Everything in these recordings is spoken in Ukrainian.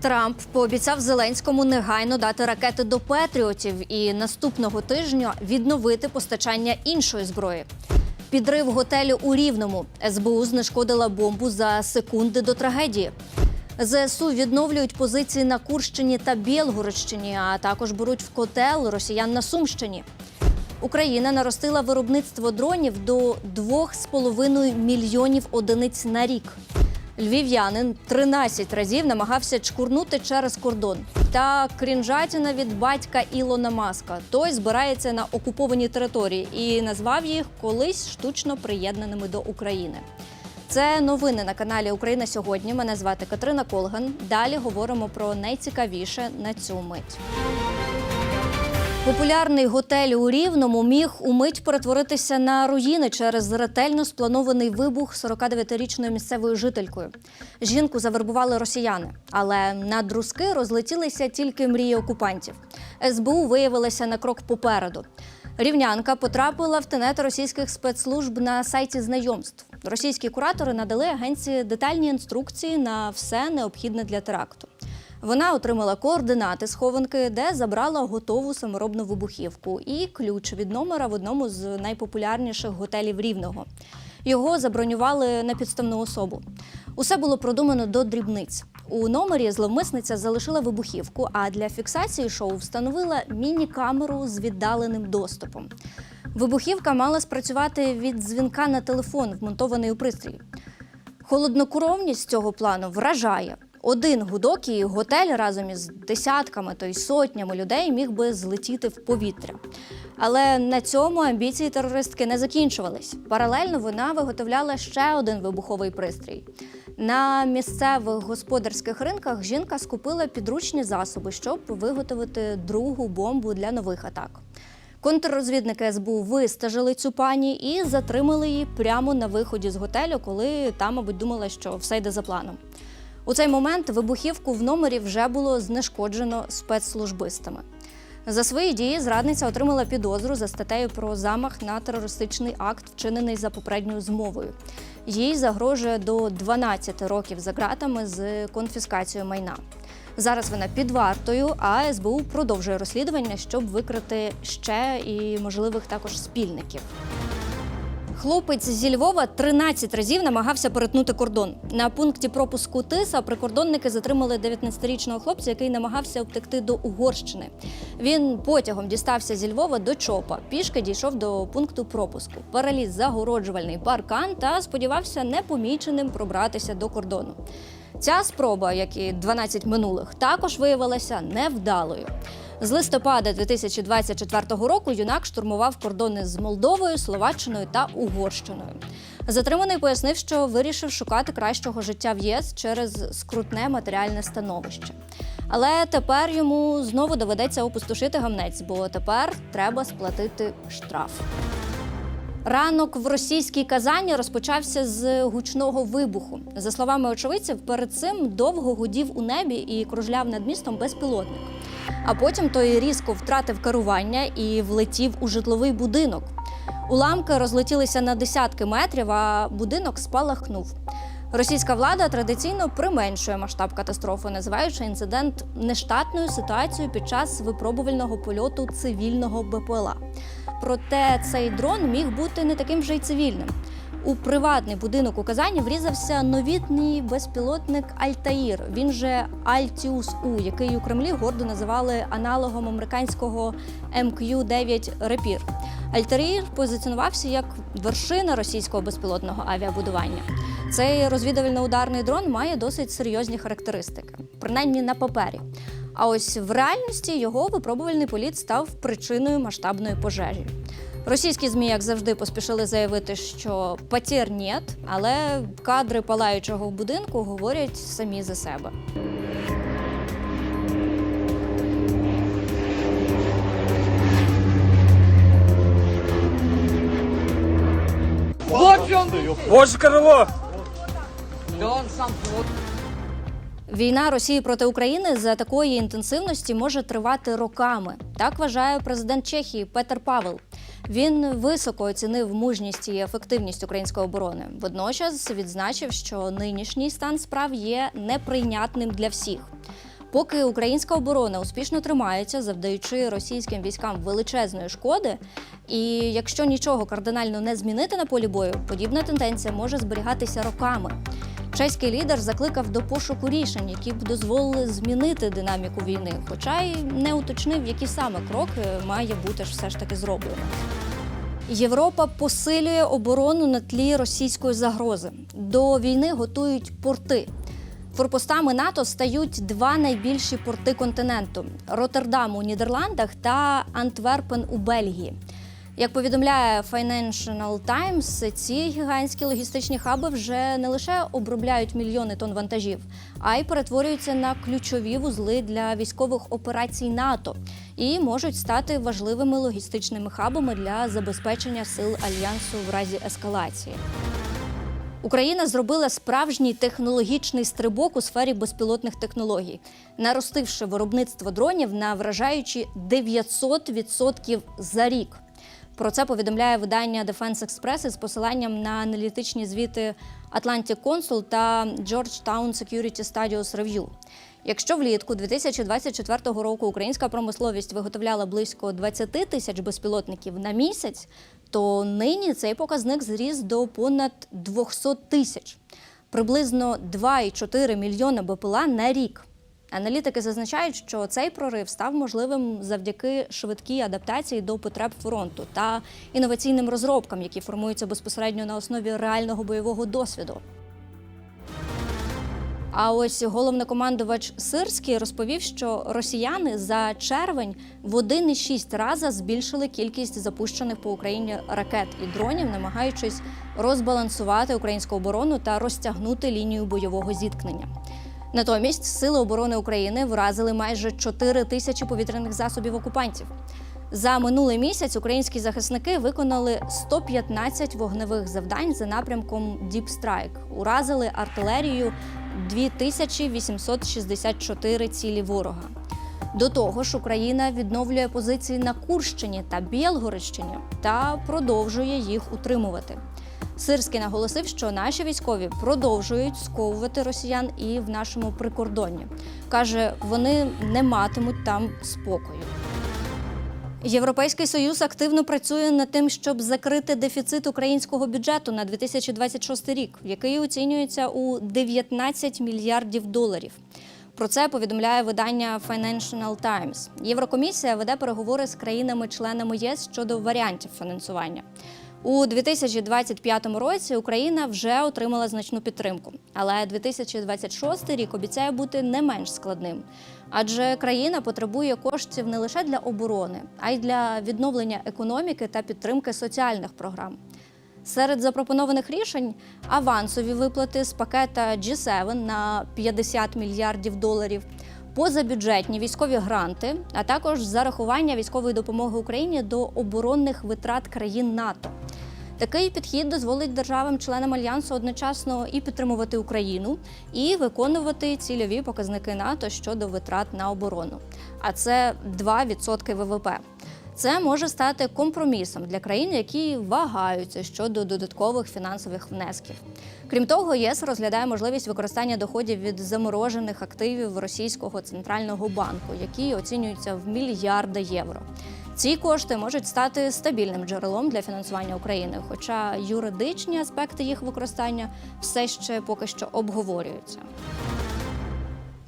Трамп пообіцяв Зеленському негайно дати ракети до Петріотів і наступного тижня відновити постачання іншої зброї. Підрив готелю у Рівному. СБУ знешкодила бомбу за секунди до трагедії. ЗСУ відновлюють позиції на Курщині та Білгородщині, а також беруть в котел росіян на Сумщині. Україна наростила виробництво дронів до 2,5 мільйонів одиниць на рік. Львів'янин 13 разів намагався чкурнути через кордон. Та крінжатіна від батька Ілона Маска. Той збирається на окупованій території і назвав їх колись штучно приєднаними до України. Це новини на каналі Україна сьогодні. Мене звати Катерина Колган. Далі говоримо про найцікавіше на цю мить. Популярний готель у Рівному міг умить перетворитися на руїни через ретельно спланований вибух 49-річною місцевою жителькою. Жінку завербували росіяни, але на друзки розлетілися тільки мрії окупантів. СБУ виявилася на крок попереду. Рівнянка потрапила в тенет російських спецслужб на сайті знайомств. Російські куратори надали агенції детальні інструкції на все необхідне для теракту. Вона отримала координати схованки, де забрала готову саморобну вибухівку і ключ від номера в одному з найпопулярніших готелів Рівного. Його забронювали на підставну особу. Усе було продумано до дрібниць. У номері зловмисниця залишила вибухівку, а для фіксації шоу встановила міні-камеру з віддаленим доступом. Вибухівка мала спрацювати від дзвінка на телефон, вмонтований у пристрій. Холоднокровність цього плану вражає. Один гудок і готель разом із десятками, то й сотнями людей міг би злетіти в повітря. Але на цьому амбіції терористки не закінчувались. Паралельно вона виготовляла ще один вибуховий пристрій. На місцевих господарських ринках жінка скупила підручні засоби, щоб виготовити другу бомбу для нових атак. Контррозвідники СБУ вистежили цю пані і затримали її прямо на виході з готелю, коли та, мабуть, думала, що все йде за планом. У цей момент вибухівку в номері вже було знешкоджено спецслужбистами. За свої дії зрадниця отримала підозру за статтею про замах на терористичний акт, вчинений за попередньою змовою. Їй загрожує до 12 років за ґратами з конфіскацією майна. Зараз вона під вартою, а СБУ продовжує розслідування, щоб викрити ще і можливих також спільників. Хлопець зі Львова 13 разів намагався перетнути кордон. На пункті пропуску Тиса прикордонники затримали 19-річного хлопця, який намагався втекти до Угорщини. Він потягом дістався зі Львова до Чопа. Пішки дійшов до пункту пропуску. Переліз загороджувальний паркан та сподівався непоміченим пробратися до кордону. Ця спроба, як і 12 минулих, також виявилася невдалою. З листопада 2024 року юнак штурмував кордони з Молдовою, Словаччиною та Угорщиною. Затриманий пояснив, що вирішив шукати кращого життя в ЄС через скрутне матеріальне становище. Але тепер йому знову доведеться опустошити гамнець, бо тепер треба сплатити штраф. Ранок в російській Казані розпочався з гучного вибуху. За словами очевидців, перед цим довго гудів у небі і кружляв над містом безпілотник. А потім той різко втратив керування і влетів у житловий будинок. Уламки розлетілися на десятки метрів, а будинок спалахнув. Російська влада традиційно применшує масштаб катастрофи, називаючи інцидент нештатною ситуацією під час випробувального польоту цивільного БПЛА. Проте цей дрон міг бути не таким вже й цивільним. У приватний будинок у Казані врізався новітній безпілотник Альтаїр. Він же Альтіус У, який у Кремлі гордо називали аналогом американського МК-9 Репір. Альтаїр позиціонувався як вершина російського безпілотного авіабудування. Цей розвідувально-ударний дрон має досить серйозні характеристики, принаймні на папері. А ось в реальності його випробувальний політ став причиною масштабної пожежі. Російські змі, як завжди, поспішили заявити, що потір нет, але кадри палаючого будинку говорять самі за себе. Вот он! Вот же крыло! Да он сам вот. Війна Росії проти України за такої інтенсивності може тривати роками. Так вважає президент Чехії Петер Павел. Він високо оцінив мужність і ефективність української оборони. Водночас відзначив, що нинішній стан справ є неприйнятним для всіх. Поки українська оборона успішно тримається, завдаючи російським військам величезної шкоди, і якщо нічого кардинально не змінити на полі бою, подібна тенденція може зберігатися роками. Чеський лідер закликав до пошуку рішень, які б дозволили змінити динаміку війни, хоча й не уточнив, які саме кроки має бути ж все ж таки зроблено. Європа посилює оборону на тлі російської загрози. До війни готують порти. Форпостами НАТО стають два найбільші порти континенту: Роттердам у Нідерландах та Антверпен у Бельгії. Як повідомляє Financial Times, ці гігантські логістичні хаби вже не лише обробляють мільйони тонн вантажів, а й перетворюються на ключові вузли для військових операцій НАТО і можуть стати важливими логістичними хабами для забезпечення сил альянсу в разі ескалації. Україна зробила справжній технологічний стрибок у сфері безпілотних технологій, наростивши виробництво дронів на вражаючі 900% за рік. Про це повідомляє видання Defense Express із посиланням на аналітичні звіти Atlantic Consul та Georgetown Security Studios Review. Якщо влітку 2024 року українська промисловість виготовляла близько 20 тисяч безпілотників на місяць, то нині цей показник зріс до понад 200 тисяч, приблизно 2,4 мільйона БПЛА на рік. Аналітики зазначають, що цей прорив став можливим завдяки швидкій адаптації до потреб фронту та інноваційним розробкам, які формуються безпосередньо на основі реального бойового досвіду. А ось головнокомандувач Сирський розповів, що росіяни за червень в 1,6 рази збільшили кількість запущених по Україні ракет і дронів, намагаючись розбалансувати українську оборону та розтягнути лінію бойового зіткнення. Натомість сили оборони України вразили майже 4 тисячі повітряних засобів окупантів. За минулий місяць українські захисники виконали 115 вогневих завдань за напрямком Strike. Уразили артилерію 2864 цілі ворога. До того ж, Україна відновлює позиції на Курщині та Білгородщині та продовжує їх утримувати. Сирський наголосив, що наші військові продовжують сковувати росіян і в нашому прикордонні. Каже, вони не матимуть там спокою. Європейський союз активно працює над тим, щоб закрити дефіцит українського бюджету на 2026 рік, який оцінюється у 19 мільярдів доларів. Про це повідомляє видання Financial Times. Єврокомісія веде переговори з країнами-членами ЄС щодо варіантів фінансування. У 2025 році Україна вже отримала значну підтримку, але 2026 рік обіцяє бути не менш складним, адже країна потребує коштів не лише для оборони, а й для відновлення економіки та підтримки соціальних програм. Серед запропонованих рішень авансові виплати з пакета G7 на 50 мільярдів доларів, позабюджетні військові гранти, а також зарахування військової допомоги Україні до оборонних витрат країн НАТО. Такий підхід дозволить державам-членам альянсу одночасно і підтримувати Україну, і виконувати цільові показники НАТО щодо витрат на оборону. А це 2% ВВП. Це може стати компромісом для країн, які вагаються щодо додаткових фінансових внесків. Крім того, ЄС розглядає можливість використання доходів від заморожених активів російського центрального банку, які оцінюються в мільярди євро. Ці кошти можуть стати стабільним джерелом для фінансування України, хоча юридичні аспекти їх використання все ще поки що обговорюються.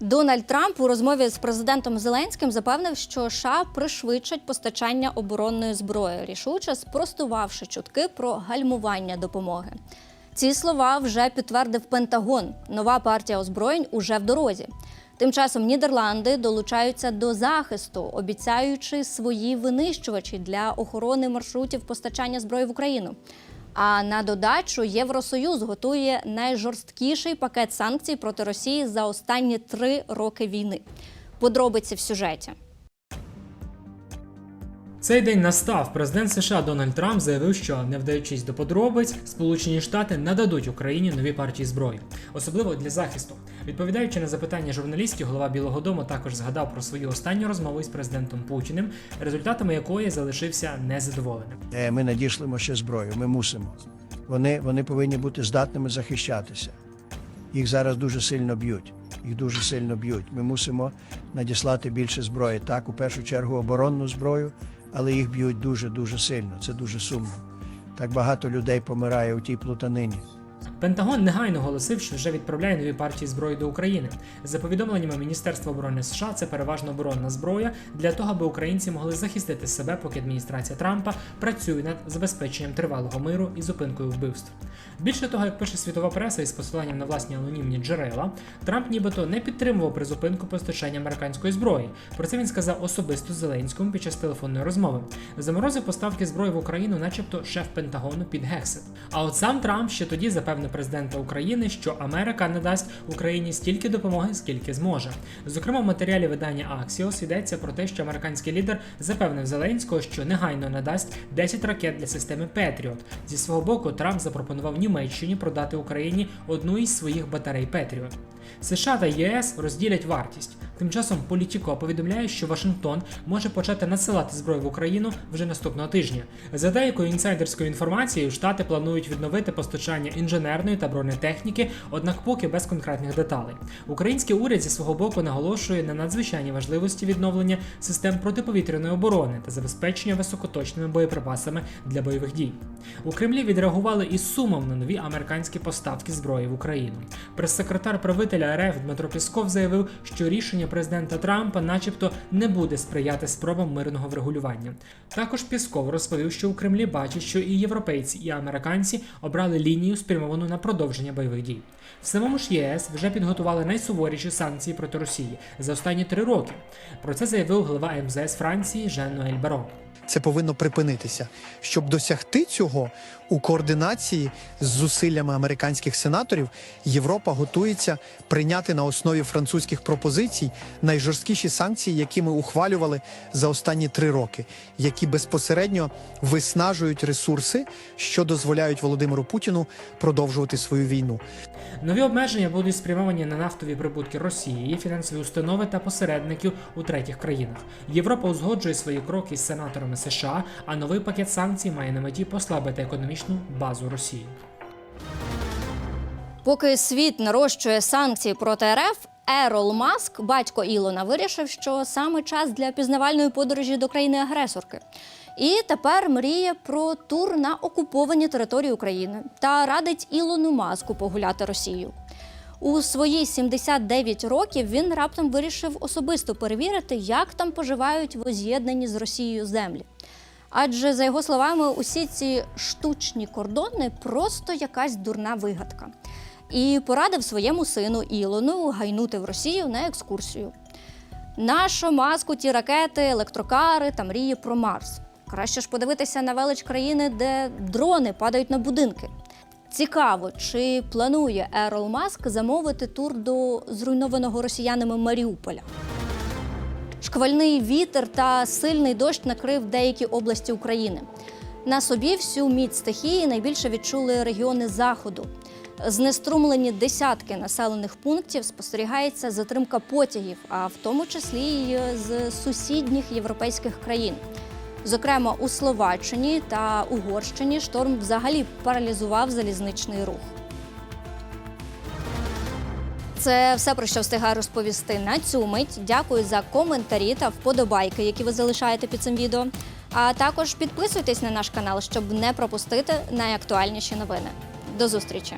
Дональд Трамп у розмові з президентом Зеленським запевнив, що США пришвидшать постачання оборонної зброї, рішуче спростувавши чутки про гальмування допомоги. Ці слова вже підтвердив Пентагон. Нова партія озброєнь уже в дорозі. Тим часом Нідерланди долучаються до захисту, обіцяючи свої винищувачі для охорони маршрутів постачання зброї в Україну. А на додачу Євросоюз готує найжорсткіший пакет санкцій проти Росії за останні три роки війни. Подробиці в сюжеті. Цей день настав. Президент США Дональд Трамп заявив, що, не вдаючись до подробиць, Сполучені Штати нададуть Україні нові партії зброї, особливо для захисту. Відповідаючи на запитання журналістів, голова Білого Дому також згадав про свою останню розмову із президентом Путіним, результатами якої залишився незадоволеним. Е, Ми надішлемо ще зброю, ми мусимо. Вони, вони повинні бути здатними захищатися. Їх зараз дуже сильно б'ють. Їх дуже сильно б'ють. Ми мусимо надіслати більше зброї. Так, у першу чергу оборонну зброю, але їх б'ють дуже дуже сильно. Це дуже сумно. Так багато людей помирає у тій плутанині. Пентагон негайно оголосив, що вже відправляє нові партії зброї до України. За повідомленнями Міністерства оборони США, це переважно оборонна зброя для того, аби українці могли захистити себе, поки адміністрація Трампа працює над забезпеченням тривалого миру і зупинкою вбивств. Більше того, як пише світова преса із посиланням на власні анонімні джерела, Трамп нібито не підтримував призупинку постачання американської зброї. Про це він сказав особисто Зеленському під час телефонної розмови. Заморозив поставки зброї в Україну, начебто шеф Пентагону під Гексет. А от сам Трамп ще тоді запевнив президента України, що Америка не дасть Україні стільки допомоги, скільки зможе. Зокрема, в матеріалі видання Axios йдеться про те, що американський лідер запевнив Зеленського, що негайно надасть 10 ракет для системи Петріот. Зі свого боку, Трамп запропонував Німеччині продати Україні одну із своїх батарей Петріот. США та ЄС розділять вартість. Тим часом Політіко повідомляє, що Вашингтон може почати надсилати зброю в Україну вже наступного тижня. За деякою інсайдерською інформацією, штати планують відновити постачання інженерної та бронетехніки, однак поки без конкретних деталей. Український уряд зі свого боку наголошує на надзвичайній важливості відновлення систем протиповітряної оборони та забезпечення високоточними боєприпасами для бойових дій. У Кремлі відреагували із сумом на нові американські поставки зброї в Україну. Прес-секретар правителя РФ Дмитро Пісков заявив, що рішення президента Трампа, начебто, не буде сприяти спробам мирного врегулювання. Також Пісков розповів, що у Кремлі бачать, що і європейці, і американці обрали лінію спрямовану на продовження бойових дій. В самому ж ЄС вже підготували найсуворіші санкції проти Росії за останні три роки. Про це заявив голова МЗС Франції Жан Ноель Барон. Це повинно припинитися. Щоб досягти цього у координації з зусиллями американських сенаторів, Європа готується прийняти на основі французьких пропозицій найжорсткіші санкції, які ми ухвалювали за останні три роки, які безпосередньо виснажують ресурси, що дозволяють Володимиру Путіну продовжувати свою війну. Нові обмеження будуть спрямовані на нафтові прибутки Росії, фінансові установи та посередників у третіх країнах. Європа узгоджує свої кроки з сенаторами США, а новий пакет санкцій має на меті послабити економічну базу Росії. Поки світ нарощує санкції проти РФ, Ерол Маск, батько Ілона, вирішив, що саме час для пізнавальної подорожі до країни-агресорки. І тепер мріє про тур на окуповані території України та радить Ілону Маску погуляти Росію. У свої 79 років він раптом вирішив особисто перевірити, як там поживають воз'єднані з Росією землі. Адже, за його словами, усі ці штучні кордони просто якась дурна вигадка. І порадив своєму сину Ілону гайнути в Росію на екскурсію. Нащо маску ті ракети, електрокари та мрії про Марс. Краще ж подивитися на велич країни, де дрони падають на будинки. Цікаво, чи планує Ерол Маск замовити тур до зруйнованого росіянами Маріуполя. Шквальний вітер та сильний дощ накрив деякі області України. На собі всю міць стихії найбільше відчули регіони заходу. Знеструмлені десятки населених пунктів спостерігається затримка потягів, а в тому числі й з сусідніх європейських країн. Зокрема, у Словаччині та Угорщині шторм взагалі паралізував залізничний рух. Це все про що встигаю розповісти на цю мить. Дякую за коментарі та вподобайки, які ви залишаєте під цим відео. А також підписуйтесь на наш канал, щоб не пропустити найактуальніші новини. До зустрічі!